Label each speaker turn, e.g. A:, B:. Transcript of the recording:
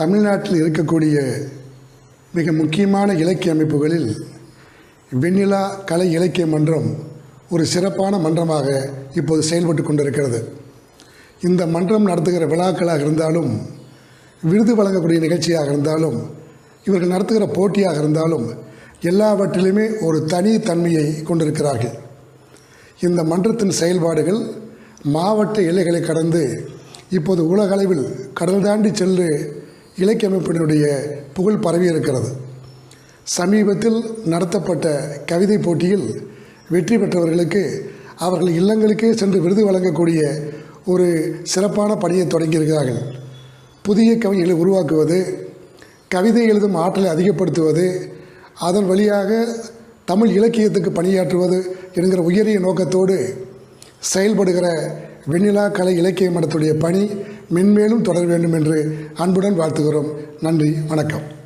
A: தமிழ்நாட்டில் இருக்கக்கூடிய மிக முக்கியமான இலக்கிய அமைப்புகளில் வெண்ணிலா கலை இலக்கிய மன்றம் ஒரு சிறப்பான மன்றமாக இப்போது செயல்பட்டு கொண்டிருக்கிறது. இந்த மன்றம் நடத்துகிற விழாக்களாக இருந்தாலும் விருது வழங்கக்கூடிய நிகழ்ச்சியாக இருந்தாலும் இவர்கள் நடத்துகிற போட்டியாக இருந்தாலும் எல்லாவற்றிலுமே ஒரு தனி தன்மையை கொண்டிருக்கிறார்கள். இந்த மன்றத்தின் செயல்பாடுகள் மாவட்ட எல்லைகளை கடந்து இப்போது உலகளவில் கடல் தாண்டி சென்று இலக்கிய அமைப்பினுடைய புகழ் பரவி இருக்கிறது. சமீபத்தில் நடத்தப்பட்ட கவிதை போட்டியில் வெற்றி பெற்றவர்களுக்கு அவர்கள் இல்லங்களுக்கே சென்று விருது வழங்கக்கூடிய ஒரு சிறப்பான பணியை தொடங்கியிருக்கிறார்கள். புதிய கவிஞர்களை உருவாக்குவது கவிதை எழுதும் ஆற்றலை அதிகப்படுத்துவது அதன் வழியாக தமிழ் இலக்கியத்துக்கு பணியாற்றுவது என்கிற உயரிய நோக்கத்தோடு செயல்படுகிற வெண்ணிலா கலை இலக்கிய மடத்துடைய பணி மென்மேலும் தொடர வேண்டும் என்று அன்புடன் வாழ்த்துகிறோம். நன்றி வணக்கம்.